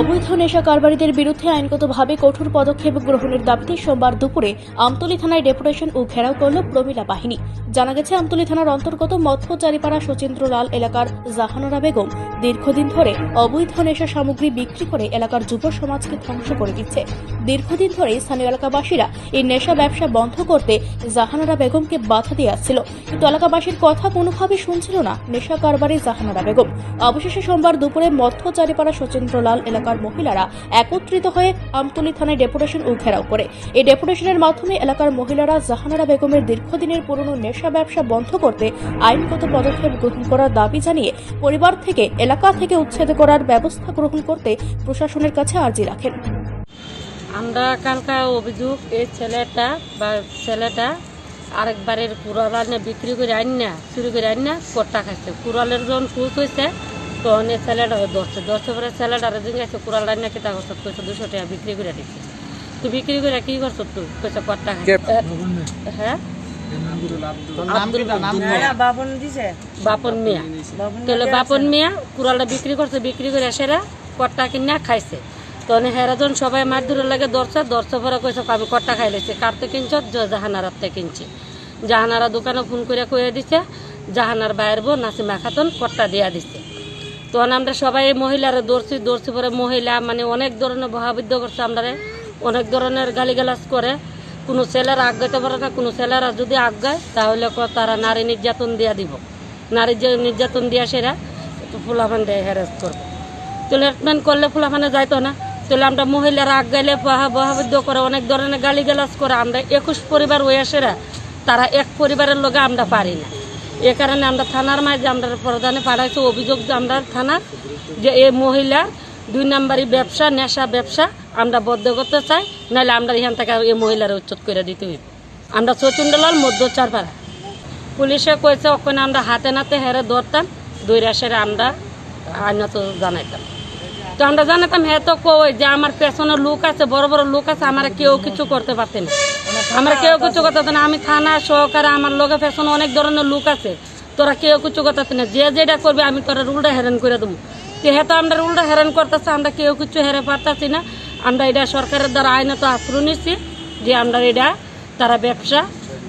অবৈধ নেশা কারবারিদের বিরুদ্ধে আইনগতভাবে কঠোর পদক্ষেপ গ্রহণের দাবিতে সোমবার দুপুরে আমতলী থানায় ডেপুটেশন ও ঘেরাও করল প্রমিলা বাহিনী। জানা গেছে, আমতলী থানার অন্তর্গত মধ্যচারিপাড়া সচিন্দ্রলাল এলাকার জাহানারা বেগম দীর্ঘদিন ধরে অবৈধ নেশা সামগ্রী বিক্রি করে এলাকার যুব সমাজকে ধ্বংস করে দিচ্ছে। দীর্ঘদিন ধরে স্থানীয় এলাকাবাসীরা এই নেশা ব্যবসা বন্ধ করতে জাহানারা বেগমকে বাধা দিয়ে আসছিল। কিন্তু এলাকাবাসীর কথা কোনোভাবে শুনছিল না নেশা কারবারি জাহানারা বেগম। অবশেষে সোমবার দুপুরে মধ্যচারিপাড়া সচিন্দ্রলাল এলাকার মহিলারা একত্রিত হয়ে আমতলী থানায় ডেপুটেশন ও ঘেরাও করে। এই ডেপুটেশনের মাধ্যমে এলাকার মহিলারা জাহানারা বেগমের দীর্ঘদিনের পুরনো নেশা ব্যবসা বন্ধ করতে আইনগত পদক্ষেপ গ্রহণ করার দাবি জানিয়ে পরিবার থেকে, এলাকা থেকে উচ্ছেদ করার ব্যবস্থা গ্রহণ করতে প্রশাসনের কাছে আর্জি রাখেন। আমরা কালকা অভিযোগ, এই ছেলেটা বা ছেলেটা আরেকবারের কুড়াল বিক্রি করে আন না চুরি করে আন না কট্টা খাইছে। কুড়ালের যখন সুচ হয়েছে তখন এই ছেলেটা ধরছে ধরছে পরে ছেলেটা দিন গেছে কুড়াল আন না কিতা করছ কইছে দুশো টাকা বিক্রি করে দিচ্ছে তুই বিক্রি করে কি করছ তুই? কইছে কট্টা খাইছে হ্যাঁ? বাপন মিয়া। তাহলে বাপন মিয়া কুড়ালটা বিক্রি করছে বিক্রি করে সেরা কট্টা কিনা খাইছে। তখন হেরাজন সবাই মাছ ধরে লাগে দর্শা দর্শা পরে কইছে আমি কট্টা খাই লেছি? কারতে কিনছ? জাহানারার থেকে কিনছি। জাহানারা দোকানে ফোন করে কয়ে দিছে জাহানার বাইর বউ নাসিমা খাতুন কট্টা দিয়া দিছে? তখন আমরা সবাই মহিলারা দৌড়ছি দৌড়ছি পরে মহিলা মানে অনেক ধরনের বহাবিদ্য করছে আমরা অনেক ধরনের গালিগালাজ করে। কোনো ছেলেরা আগাইতে পারে না, কোনো ছেলেরা যদি আগায়, তাহলে তারা নারী নির্যাতন দিয়া দিব। নারী নির্যাতন দিয়া সেরা ফুলাফান দেয় হ্যারেস করবে। ট্রিটমেন্ট করলে ফুলাফানে যাইতো না। তাহলে আমরা মহিলারা আগাইলে বহাবিদ্য করে, অনেক ধরনের গালিগালাজ করে, আমরা একুশ পরিবার ওয়াসেরা তারা এক পরিবারের লোকে আমরা পারি না। এ কারণে আমরা থানার মাঝে আমরা প্রধানে পাঠাইছি অভিযোগ আমরা থানার যে এই মহিলা দুই নাম্বারই ব্যবসা, নেশা ব্যবসা আমরা বদ্ধ করতে চাই, নাহলে আমরা এখান থেকে এই মহিলার উচ্ছেদ করে দিতে হইব। আমরা সচিন্দ্রলাল মধ্য চারপাড়া পুলিশে কইছে, ওখানে আমরা হাতে নাতে হেরে ধরতাম দুই রাশের আমরা আইনত জানাইতাম। তো আমরা জানাতাম হ্যাঁ তো কই, যে আমার পেছনে লোক আছে, বড় বড় লোক আছে, আমার কেউ কিছু করতে পারতে না। আমরা কেউ কিছু পারতে না আমি থানা সহকারে আমার লোকের ফ্যাশন অনেক ধরনের লোক আছে। তোরা কেউ কিছু করতে না যে যেটা করবে আমি তোরা রুলটা হেরান করে দেবো। তো হ্যাঁ তো আমরা রুলটা হেরান করতেছে আমরা কেউ কিছু হেরে পারতাছি না। আমরা এটা সরকারের দ্বারা আইনত আশ্রয় নিচ্ছি যে আমরা এটা তারা ব্যবসা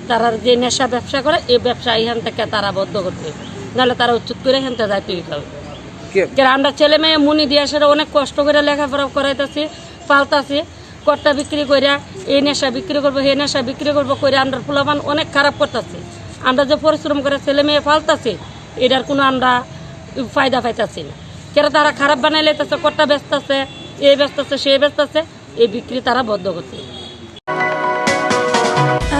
তারা যে নেশা ব্যবসা করে এই ব্যবসা এখান থেকে তারা বদ্ধ করতে নাহলে তারা উচ্চুত করে এখান থেকে যাইতে হবে। আমরা ছেলে মেয়ে মুনি দিয়ে সেটা অনেক কষ্ট করে লেখাপড়া করাইতেছি পালতাছি। কট্টা বিক্রি করিয়া এই নেশা বিক্রি করব এই নেশা বিক্রি করব করে আমরা ফুলাবান অনেক খারাপ করতেছি। আমরা যে পরিশ্রম করে ছেলে মেয়ে পালতাছি, এটার কোনো আমরা ফায়দা পাইতাছি না। কেন তারা খারাপ বানাই লাইতেছে কট্টা ব্যস্ত আছে এই ব্যস্ত আছে, সে ব্যস্ত আছে, এই বিক্রি তারা বদ্ধ করছে।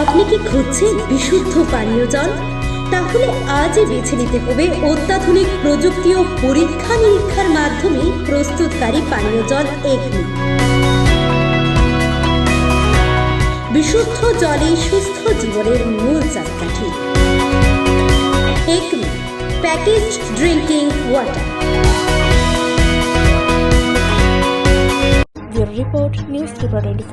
আপনি কি খুঁজছেন বিশুদ্ধ পানীয় জল? তাহলে আজই বেছে নিতে হবে অত্যাধুনিক প্রযুক্তি ও পরীক্ষা নিরীক্ষার মাধ্যমে প্রস্তুতকারী পানীয় জল এগনি জলে সুস্থ জীবনের মূল চাকাঠি। Package drinking water report news Tripura twenty